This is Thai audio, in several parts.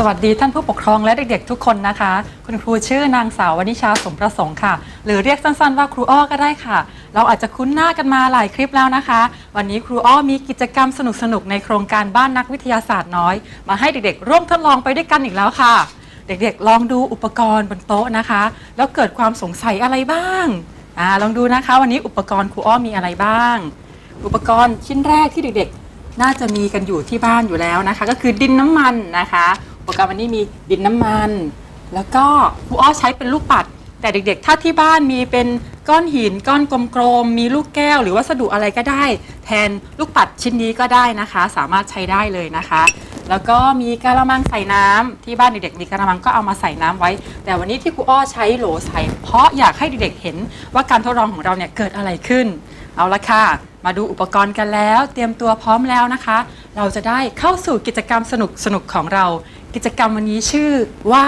สวัสดีท่านผู้ปกครองและเด็กๆทุกคนนะคะ คุณครูชื่อนางสาววนิชาสมประสงค์ค่ะ หรือเรียกสั้นๆว่าครูอ้อก็ได้ค่ะ เราอาจจะคุ้นหน้ากันมาหลายคลิปแล้วนะคะ วันนี้ครูอ้อมีกิจกรรมสนุกๆในโครงการบ้านนักวิทยาศาสตร์น้อย มาให้เด็กๆ ร่วมทดลองไปด้วยกันอีกแล้วค่ะ เด็กๆ ลองดูอุปกรณ์บนโต๊ะนะคะ แล้วเกิดความสงสัยอะไรบ้างอ่าลองดูนะคะ วันนี้อุปกรณ์ครูอ้อมีอะไรบ้าง อุปกรณ์ชิ้นแรกที่เด็กๆ น่าจะมีกันอยู่ที่บ้านอยู่แล้วนะคะ ก็คือดินน้ำมันนะคะ อุปกรณ์วันนี้มีดินน้ำมัน แล้วก็ครูอ้อใช้เป็นลูกปัด แต่เด็กๆ ถ้าที่บ้านมีเป็นก้อนหินก้อนกลมๆ มีลูกแก้ว หรือวัสดุอะไรก็ได้ แทนลูกปัดชิ้นนี้ก็ได้นะคะ สามารถใช้ได้เลยนะคะ แล้วก็มีกระมังใส่น้ำที่บ้านเด็กๆมีกระมังก็เอามาใส่น้ำไว้ แต่วันนี้ที่ครูอ้อใช้โหลใส่ เพราะอยากให้เด็กๆเห็นว่าการทดลองของเราเนี่ยเกิดอะไรขึ้น เอาละค่ะ มาดูอุปกรณ์กันแล้ว เตรียมตัวพร้อมแล้วนะคะ เราจะได้เข้าสู่กิจกรรมสนุกสนุกๆของเรา กิจกรรมวันนี้ชื่อว่า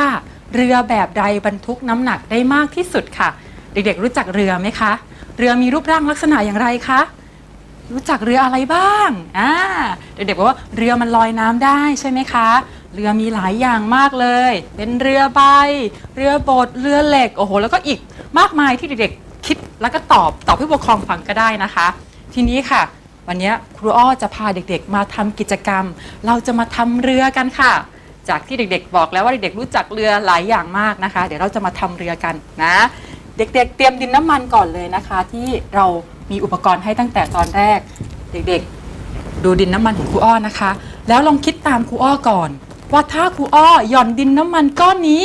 เรือแบบใดบรรทุกน้ำหนักได้มากที่สุดค่ะ เด็กๆรู้จักเรือไหมคะ เรือมีรูปร่างลักษณะอย่างไรคะรู้จักเรืออะไรบ้างอ่าเด็กๆบอกว่าเรือมันลอยน้ำได้ใช่ไหมคะ เรือมีหลายอย่างมากเลย เป็นเรือใบ เรือบดเรือเหล็ก โอ้โห แล้วก็อีกมากมายที่เด็กๆคิดแล้วก็ตอบตอบผู้ปกครองฟังก็ได้นะคะ ทีนี้ค่ะ วันนี้ครูอ้อจะพาเด็กๆ มาทำกิจกรรม เราจะมาทำเรือกันค่ะ จากที่เด็กๆ บอกแล้วว่าเด็กๆรู้จักเรือหลายอย่างมากนะคะ เดี๋ยวเราจะมาทำเรือกันนะ เด็กๆ เตรียมดินน้ำมันก่อนเลยนะคะ ที่เรามีอุปกรณ์ให้ตั้งแต่ตอนแรก เด็กๆ ดูดินน้ำมันของครูอ้อนะคะ แล้วลองคิดตามครูอ้อก่อน ว่าถ้าครูอ้อหย่อนดินน้ำมันก้อนนี้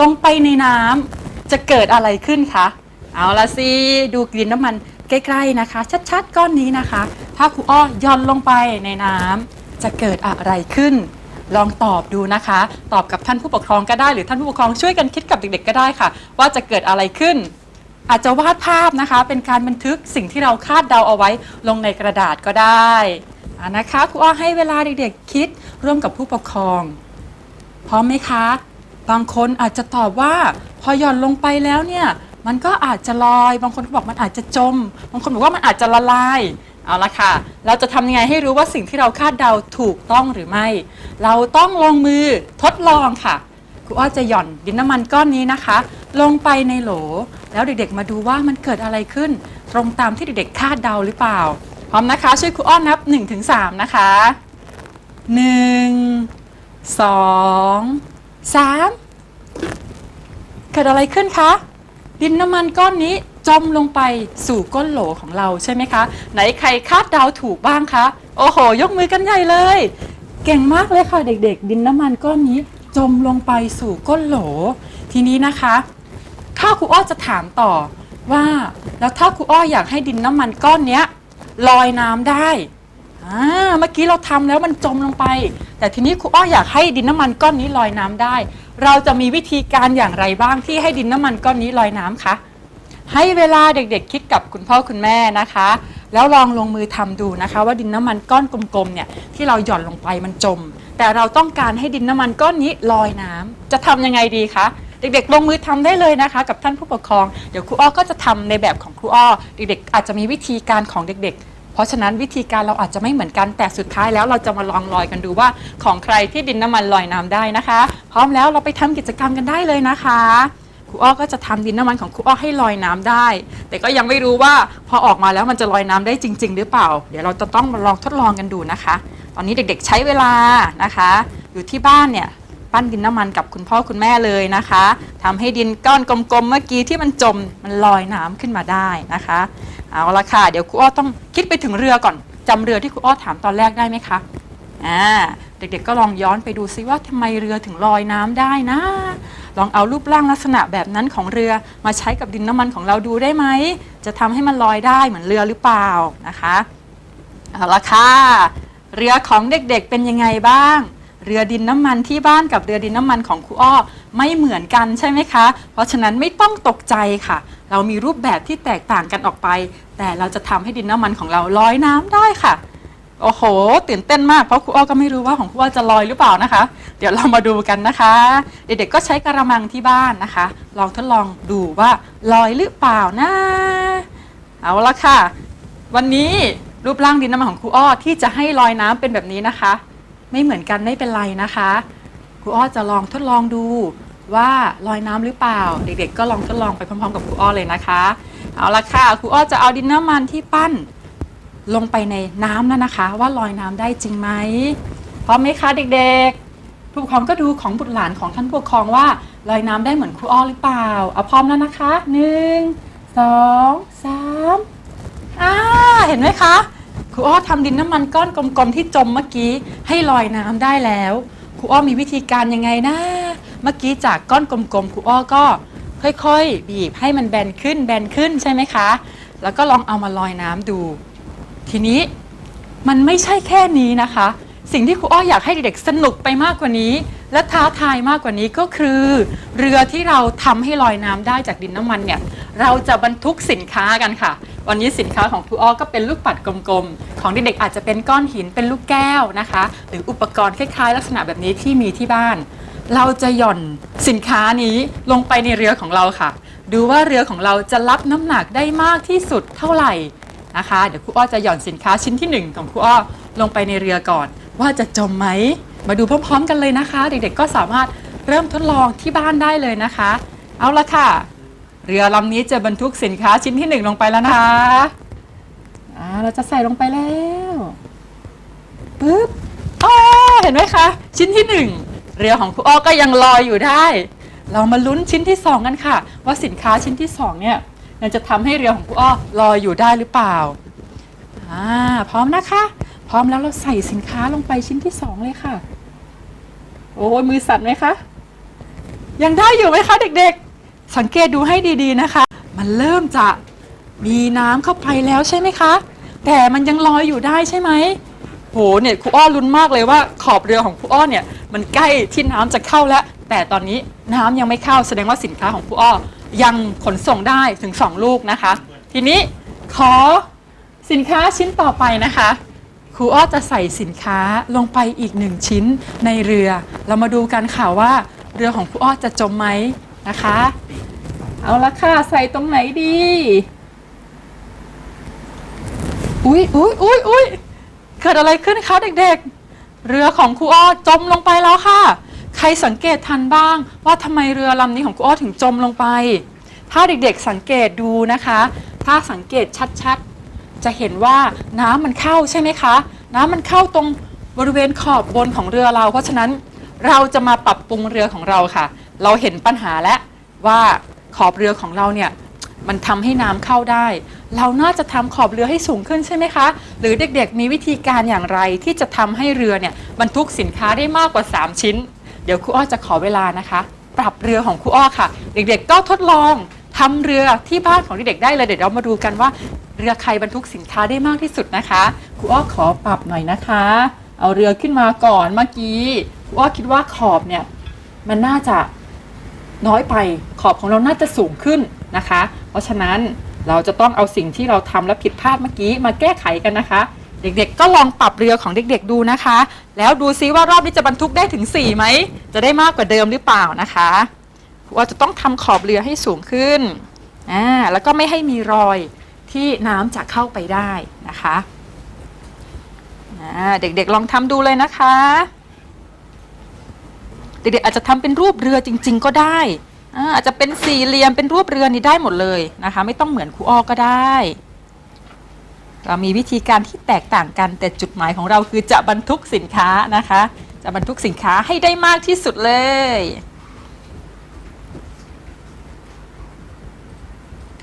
ลงไปในน้ำจะเกิดอะไรขึ้นคะเอาละสิดูดินน้ำมันใกล้ๆนะคะ ชัดๆก้อนนี้นะคะ ถ้าครูอ้อหย่อนลงไปในน้ำจะเกิดอะไรขึ้น ลองตอบดูนะคะ ตอบกับท่านผู้ปกครองก็ได้ หรือท่านผู้ปกครองช่วยกันคิดกับเด็ก ๆ ก็ได้ค่ะ ว่าจะเกิดอะไรขึ้น อาจจะวาดภาพนะคะ เป็นการบันทึกสิ่งที่เราคาดเดาเอาไว้ ลงในกระดาษก็ได้อ่านะคะครูอ้อให้เวลาเด็กๆคิดร่วมกับผู้ปกครองพร้อมไหมคะ บางคนอาจจะตอบว่า พอหย่อนลงไปแล้วเนี่ย มันก็อาจจะลอย บางคนก็บอกมันอาจจะจม บางคนบอกว่ามันอาจจะละลาย เอาละค่ะ เราจะทำยังไงให้รู้ว่าสิ่งที่เราคาดเดาถูกต้องหรือไม่ เราต้องลงมือทดลองค่ะ ครูอ้อจะหย่อนดินน้ำมันก้อนนี้นะคะ ลงไปในโหล แล้วเด็กๆมาดูว่ามันเกิดอะไรขึ้น ตรงตามที่เด็กๆคาดเดาหรือเปล่า พร้อมนะคะ ช่วยครูอ้อนับ 1-3 นะคะ 1 2 3 เกิดอะไรขึ้นคะ ดินน้ำมันก้อนนี้ จมลงไปสู่ก้นโหลของเราใช่ไหมคะ ไหนใครคาดเดาถูกบ้างคะ โอ้โห ยกมือกันใหญ่เลย เก่งมากเลยค่ะเด็กๆ ดินน้ำมันก้อนนี้ จมลงไปสู่ก้นโหล ทีนี้นะคะถ้าครูอ้อจะถามต่อว่า แล้วถ้าครูอ้ออยากให้ดินน้ำมันก้อนเนี้ยลอยน้ำได้อ่าเมื่อกี้เราทำแล้วมันจมลงไป แต่ทีนี้ครูอ้ออยากให้ดินน้ำมันก้อนนี้ลอยน้ำได้ เราจะมีวิธีการอย่างไรบ้างที่ให้ดินน้ำมันก้อนนี้ลอยน้ำคะ ให้เวลาเด็กๆ คิดกับคุณพ่อคุณแม่นะคะ แล้วลองลงมือทำดูนะคะ ว่าดินน้ำมันก้อนกลมๆเนี่ยที่เราหย่อนลงไปมันจม แต่เราต้องการให้ดินน้ำมันก้อนนี้ลอยน้ำจะทำยังไงดีคะเด็กๆ ลงมือทำได้เลยนะคะ กับท่านผู้ปกครองเดี๋ยวครูอ้อก็จะทำในแบบของครูอ้อเด็กๆ อาจจะมีวิธีการของเด็ก ๆ เพราะฉะนั้นวิธีการเราอาจจะไม่เหมือนกันแต่สุดท้ายแล้วเราจะมาลองลอยกันดูว่าของใครที่ดินน้ำมันลอยน้ำได้นะคะ พร้อมแล้วเราไปทำกิจกรรมกันได้เลยนะคะ ครูอ้อก็จะทำดินน้ำมันของครูอ้อให้ลอยน้ำได้ แต่ก็ยังไม่รู้ว่าพอออกมาแล้วมันจะลอยน้ำได้จริง ๆ หรือเปล่า เดี๋ยวเราจะต้องมาลองทดลองกันดูนะคะ ตอนนี้เด็กๆใช้เวลานะคะ อยู่ที่บ้านเนี่ยปั้นดินน้ำมันกับคุณพ่อคุณแม่เลยนะคะทำให้ดินก้อนกลมๆเมื่อกี้ที่มันจมมันลอยน้ำขึ้นมาได้นะคะเอาละค่ะเดี๋ยวครูอ้อต้องคิดไปถึงเรือก่อนจำเรือที่ครูอ้อถามตอนแรกได้ไหมคะ อ่า เด็กๆก็ลองย้อนไปดูซิว่าทำไมเรือถึงลอยน้ำได้นะ ลองเอารูปร่างลักษณะแบบนั้นของเรือมาใช้กับดินน้ำมันของเราดูได้ไหม จะทำให้มันลอยได้เหมือนเรือหรือเปล่านะคะเอาละค่ะเรือของเด็กๆเป็นยังไงบ้าง เรือดินน้ำมันที่บ้านกับเรือดินน้ำมันของครูอ้อไม่เหมือนกันใช่ไหมคะ เพราะฉะนั้นไม่ต้องตกใจค่ะ เรามีรูปแบบที่แตกต่างกันออกไป แต่เราจะทำให้ดินน้ำมันของเราลอยน้ำได้ค่ะ โอ้โห ตื่นเต้นมากเพราะครูอ้อก็ไม่รู้ว่าของครูอ้อจะลอยหรือเปล่านะคะ เดี๋ยวเรามาดูกันนะคะ เด็กๆก็ใช้กระมังที่บ้านนะคะ ลองทดลองดูว่าลอยหรือเปล่านะ เอาละค่ะ วันนี้รูปร่างดินน้ำมันของครูอ้อที่จะให้ลอยน้ำเป็นแบบนี้นะคะ ไม่เหมือนกันไม่เป็นไรนะคะครูอ้อจะลองทดลองดูว่าลอยน้ำหรือเปล่า เด็กๆ ก็ลองทดลองไปพร้อมๆ กับครูอ้อเลยนะคะ เอาละค่ะครูอ้อจะเอาดินน้ำมันที่ปั้น ลงไปในน้ำแล้วนะคะ ว่าลอยน้ำได้จริงไหมพร้อมไหมคะเด็กๆผู้ปกครองก็ดูของบุตรหลานของท่านผู้ปกครองว่าลอยน้ำได้เหมือนครูอ้อหรือเปล่าเอาพร้อมแล้วนะคะหนึ่งสองสามอ่าเห็นไหมคะครูอ้อทำดินน้ำมันก้อนกลมๆที่จมเมื่อกี้ให้ลอยน้ำได้แล้วครูอ้อมีวิธีการยังไงนะเมื่อกี้จากก้อนกลมๆครูอ้อก็ค่อยๆ บีบให้มันแบนขึ้นแบนขึ้นใช่ไหมคะ แล้วก็ลองเอามาลอยน้ำดู ทีนี้มันไม่ใช่แค่นี้นะคะ สิ่งที่ครูอ้ออยากให้เด็กๆสนุกไปมากกว่านี้ และท้าทายมากกว่านี้ก็คือ เรือที่เราทำให้ลอยน้ำได้จากดินน้ำมันเนี่ยเราจะบรรทุกสินค้ากันค่ะ วันนี้สินค้าของครูอ้อก็เป็นลูกปัดกลมๆ ของเด็กๆอาจจะเป็นก้อนหินเป็นลูกแก้วนะคะ หรืออุปกรณ์คล้ายๆ ลักษณะแบบนี้ที่มีที่บ้าน เราจะหย่อนสินค้านี้ลงไปในเรือของเราค่ะ ดูว่าเรือของเราจะรับน้ำหนักได้มากที่สุดเท่าไหร่ นะคะ เดี๋ยวครูอ้อจะหย่อนสินค้าชิ้นที่ 1 ของครูอ้อลงไปในเรือก่อน ว่าจะจมไหม มาดูพร้อมๆกันเลยนะคะ เด็กๆก็สามารถเริ่มทดลองที่บ้านได้เลยนะคะ เอาละค่ะ เรือลำนี้จะบรรทุกสินค้าชิ้นที่ 1 ลงไปแล้วนะคะอ่าเราจะใส่ลงไปแล้วปึ๊บอ๋อเห็นไหมคะ ชิ้นที่ 1 เรือของครูอ้อก็ยังลอยอยู่ได้ เรามาลุ้นชิ้นที่ 2 กันค่ะ ว่าสินค้าชิ้นที่ 2 เนี่ย มันจะทำให้เรือของครูอ้อลอยอยู่ได้หรือเปล่าอ่าพร้อมนะคะ พร้อมแล้วเราใส่สินค้าลงไปชิ้นที่2เลยค่ะ โอ้ยมือสั่นไหมคะ ยังได้อยู่ไหมคะ เด็กๆ สังเกตดูให้ดีๆนะคะ มันเริ่มจะมีน้ำเข้าไปแล้วใช่ไหมคะ แต่มันยังลอยอยู่ได้ใช่ไหมโหเนี่ยครูอ้อลุ้นมากเลยว่าขอบเรือของครูอ้อเนี่ย มันใกล้ที่น้ำจะเข้าแล้ว แต่ตอนนี้น้ำยังไม่เข้าแสดงว่าสินค้าของครูอ้อ ยังขนส่งได้ถึง 2 ลูกนะคะ ทีนี้ขอสินค้าชิ้นต่อไปนะคะครูอ้อจะใส่สินค้าลงไปอีกหนึ่งชิ้นในเรือ เรามาดูกันค่ะว่า เรือของครูอ้อจะจมไหมนะคะ เอาละค่ะใส่ตรงไหนดี อุ๊ยอุ๊ยอุ๊ยอุ๊ยเกิดอะไรขึ้นคะเด็กๆ เรือของครูอ้อจมลงไปแล้วค่ะ ใครสังเกตทันบ้าง ว่าทำไมเรือลำนี้ของครูอ้อถึงจมลงไป ถ้าเด็กๆสังเกตดูนะคะ ถ้าสังเกตชัดๆ จะเห็นว่าน้ำมันเข้าใช่ไหมคะ น้ำมันเข้าตรงบริเวณขอบบนของเรือเรา เพราะฉะนั้นเราจะมาปรับปรุงเรือของเราค่ะ เราเห็นปัญหาแล้วว่าขอบเรือของเราเนี่ยมันทำให้น้ำเข้าได้ เราน่าจะทำขอบเรือให้สูงขึ้นใช่ไหมคะ หรือเด็กๆมีวิธีการอย่างไรที่จะทำให้เรือเนี่ยบรรทุกสินค้าได้มากกว่า 3 ชิ้น เดี๋ยวครูอ้อจะขอเวลานะคะ ปรับเรือของครูอ้อค่ะ เด็กๆก็ทดลองทำเรือที่บ้านของเด็กๆได้เลยเดี๋ยวเรามาดูกันว่า เรือใครบรรทุกสินค้าได้มากที่สุดนะคะครูอ้อขอปรับหน่อยนะคะ เอาเรือขึ้นมาก่อนเมื่อกี้ครูอ้อคิดว่าขอบเนี่ยมันน่าจะน้อยไปขอบของเราน่าจะสูงขึ้นนะคะ เพราะฉะนั้นเราจะต้องเอาสิ่งที่เราทำและผิดพลาดเมื่อกี้มาแก้ไขกันนะคะ เด็กๆ ก็ลองปรับเรือของเด็กๆดูนะคะ แล้วดูซิว่ารอบนี้จะบรรทุกได้ถึง4ไหม จะได้มากกว่าเดิมหรือเปล่านะคะครูอ้อจะต้องทำขอบเรือให้สูงขึ้นอ่าแล้วก็ไม่ให้มีรอยที่น้ำจะเข้าไปได้นะคะอ่าเด็กๆลองทำดูเลยนะคะ เด็กๆอาจจะทำเป็นรูปเรือจริง ๆ ก็ได้อ่าอาจจะเป็นสี่เหลี่ยมเป็นรูปเรือนี่ได้หมดเลยนะคะ ไม่ต้องเหมือนครูอ้อก็ได้ เรามีวิธีการที่แตกต่างกัน แต่จุดหมายของเราคือจะบรรทุกสินค้านะคะ จะบรรทุกสินค้าให้ได้มากที่สุดเลย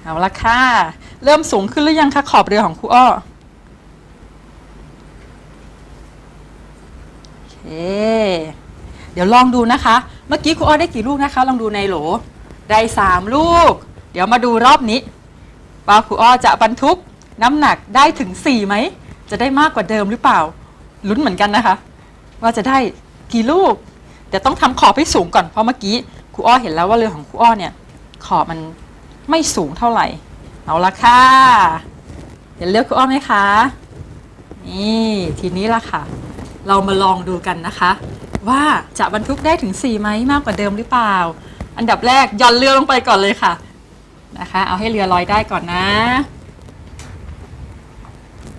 เอาละค่ะ เริ่มสูงขึ้นหรือยังคะขอบเรือของครูอ้อโอเคเดี๋ยวลองดูนะคะ เมื่อกี้ครูอ้อได้กี่ลูกนะคะ ลองดูในโหล ได้สามลูก เดี๋ยวมาดูรอบนี้ว่าครูอ้อจะบรรทุก น้ำหนักได้ถึงสี่ไหม จะได้มากกว่าเดิมหรือเปล่า ลุ้นเหมือนกันนะคะ ว่าจะได้กี่ลูกเดี๋ยวต้องทำขอบให้สูงก่อน เพราะเมื่อกี้ครูอ้อเห็นแล้วว่าเรือของครูอ้อเนี่ย ขอบมันไม่สูงเท่าไหร่ เอาละค่ะเห็นเลือกครูอ้อไหมคะ นี่ทีนี้ละค่ะ เรามาลองดูกันนะคะ ว่าจะบรรทุกได้ถึง 4 ไหมมากกว่าเดิมหรือเปล่า อันดับแรกย่อนเรือลงไปก่อนเลยค่ะ นะคะ เอาให้เรือลอยได้ก่อนนะ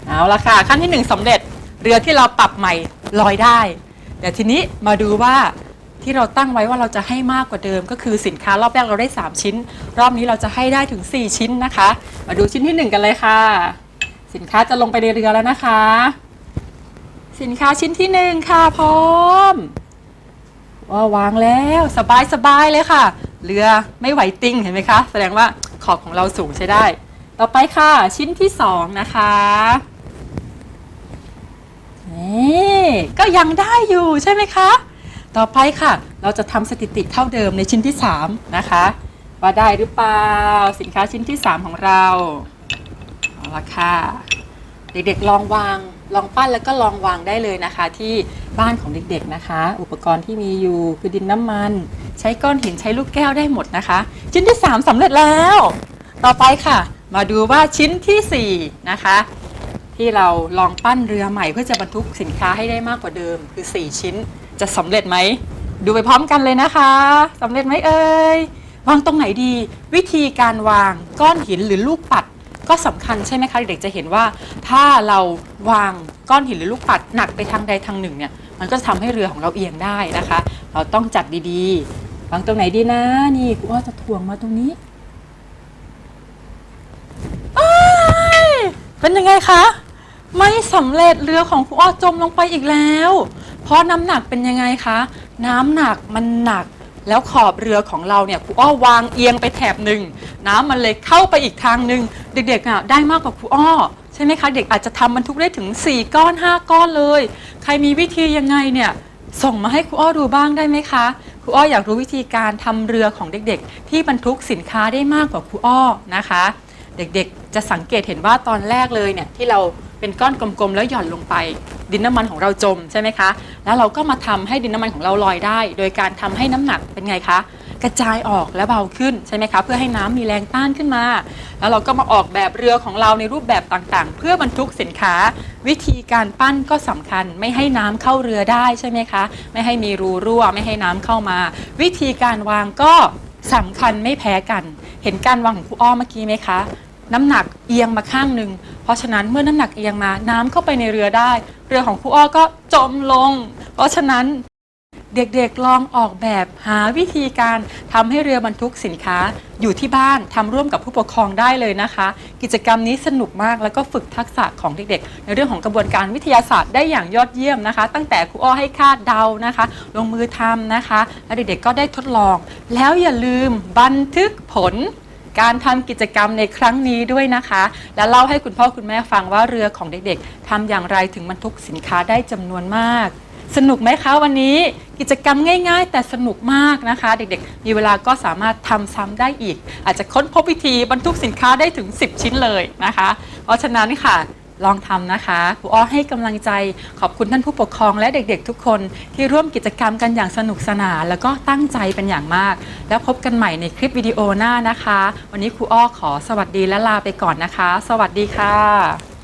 เอาละค่ะ ขั้นที่1สำเร็จเรือที่เราปรับใหม่ลอยได้เดี๋ยวทีนี้มาดูว่าที่เราตั้งไว้ว่าเราจะให้มากกว่าเดิม ก็คือสินค้ารอบแรกเราได้ 3 ชิ้น รอบนี้เราจะให้ได้ถึง 4 ชิ้นนะคะ มาดูชิ้นที่ 1 กันเลยค่ะ สินค้าจะลงไปในเรือแล้วนะคะ สินค้าชิ้นที่ 1 ค่ะพร้อมว่าวางแล้วสบายสบายเลยค่ะ เรือไม่ไหวติ้งเห็นไหมคะ แสดงว่าขอบของเราสูงใช้ได้ ต่อไปค่ะชิ้นที่สองนะคะ นี่ก็ยังได้อยู่ใช่ไหมคะ ต่อไปค่ะ เราจะทำสถิติเท่าเดิมในชิ้นที่สามนะคะ ว่าได้หรือเปล่าสินค้าชิ้นที่สามของเราเอาละค่ะเด็กๆลองวางลองปั้นแล้วก็ลองวางได้เลยนะคะ ที่บ้านของเด็กๆนะคะ อุปกรณ์ที่มีอยู่คือดินน้ำมัน ใช้ก้อนหินใช้ลูกแก้วได้หมดนะคะ ชิ้นที่ 3สำเร็จแล้ว ต่อไปค่ะ มาดูว่าชิ้นทีสี่4 นะคะ ที่เราลองปั้นเรือใหม่เพื่อจะบรรทุกสินค้าให้ได้มากกว่าเดิม คือ 4 ชิ้นจะสำเร็จไหม ดูไปพร้อมกันเลยนะคะสำเร็จไหมเอ่ยวางตรงไหนดี วิธีการวางก้อนหินหรือลูกปัดก็สำคัญใช่ไหมคะเด็กๆจะเห็นว่าถ้าเราวางก้อนหินหรือลูกปัดหนักไปทางใดทางหนึ่งเนี่ยมันก็จะทำให้เรือของเราเอียงได้นะคะ เราต้องจัดดีๆ วางตรงไหนดีนะนี่ครูอ้อจะถ่วงมาตรงนี้เป็นยังไงคะ ไม่สำเร็จเรือของครูอ้อจมลงไปอีกแล้ว เพราะน้ำหนักเป็นยังไงคะ น้ำหนักมันหนัก แล้วขอบเรือของเราเนี่ยครูอ้อวางเอียงไปแถบหนึ่งน้ำมันเลยเข้าไปอีกทางหนึ่งเด็กๆอะได้มากกว่าครูอ้อ ใช่ไหมคะ เด็กอาจจะทำบรรทุกได้ถึง 4 ก้อน 5 ก้อนเลย ใครมีวิธียังไงเนี่ย ส่งมาให้ครูอ้อดูบ้างได้ไหมคะครูอ้ออยากรู้วิธีการทำเรือของเด็กๆ ที่บรรทุกสินค้าได้มากกว่าครูอ้อนะคะ เด็กๆ จะสังเกตเห็นว่าตอนแรกเลยเนี่ยที่เรา เป็นก้อนกลมๆ แล้วหย่อนลงไป ดินน้ำมันของเราจมใช่ไหมคะ แล้วเราก็มาทำให้ดินน้ำมันของเราลอยได้ โดยการทำให้น้ำหนักเป็นไงคะ กระจายออกและเบาขึ้นใช่ไหมคะเพื่อให้น้ำมีแรงต้านขึ้นมา แล้วเราก็มาออกแบบเรือของเราในรูปแบบต่างๆ เพื่อบรรทุกสินค้า วิธีการปั้นก็สำคัญ ไม่ให้น้ำเข้าเรือได้ใช่ไหมคะ ไม่ให้มีรูรั่ว ไม่ให้น้ำเข้ามา วิธีการวางก็สำคัญไม่แพ้กัน เห็นการวางของครูอ้อเมื่อกี้ไหมคะ น้ำหนักเอียงมาข้างหนึ่ง เพราะฉะนั้นเมื่อน้ำหนักเอียงมาน้ำเข้าไปในเรือได้ เรือของครูอ้อก็จมลง เพราะฉะนั้นเด็กๆลองออกแบบหาวิธีการทำให้เรือบรรทุกสินค้าอยู่ที่บ้านทำร่วมกับผู้ปกครองได้เลยนะคะ กิจกรรมนี้สนุกมากแล้วก็ฝึกทักษะของเด็กๆ ในเรื่องของกระบวนการวิทยาศาสตร์ได้อย่างยอดเยี่ยมนะคะ ตั้งแต่ครูอ้อให้คาดเดานะคะ ลงมือทำนะคะ และเด็กๆก็ได้ทดลอง แล้วอย่าลืมบันทึกผล การทำกิจกรรมในครั้งนี้ด้วยนะคะ และเล่าให้คุณพ่อคุณแม่ฟังว่าเรือของเด็กๆทำอย่างไรถึงบรรทุกสินค้าได้จำนวนมาก สนุกไหมคะวันนี้กิจกรรมง่าย ๆ แต่สนุกมากนะคะ เด็กๆ มีเวลาก็สามารถทำซ้ำได้อีก อาจจะค้นพบวิธีบรรทุกสินค้าได้ถึง 10 ชิ้นเลยนะคะ เพราะฉะนั้นค่ะ ลองทำนะคะครูอ้อให้กำลังใจขอบคุณท่านผู้ปกครองและเด็กๆ ทุกคนที่ร่วมกิจกรรมกันอย่างสนุกสนาน แล้วก็ตั้งใจเป็นอย่างมาก แล้วพบกันใหม่ในคลิปวิดีโอหน้านะคะ วันนี้ครูอ้อขอสวัสดีและลาไปก่อนนะคะ สวัสดีค่ะ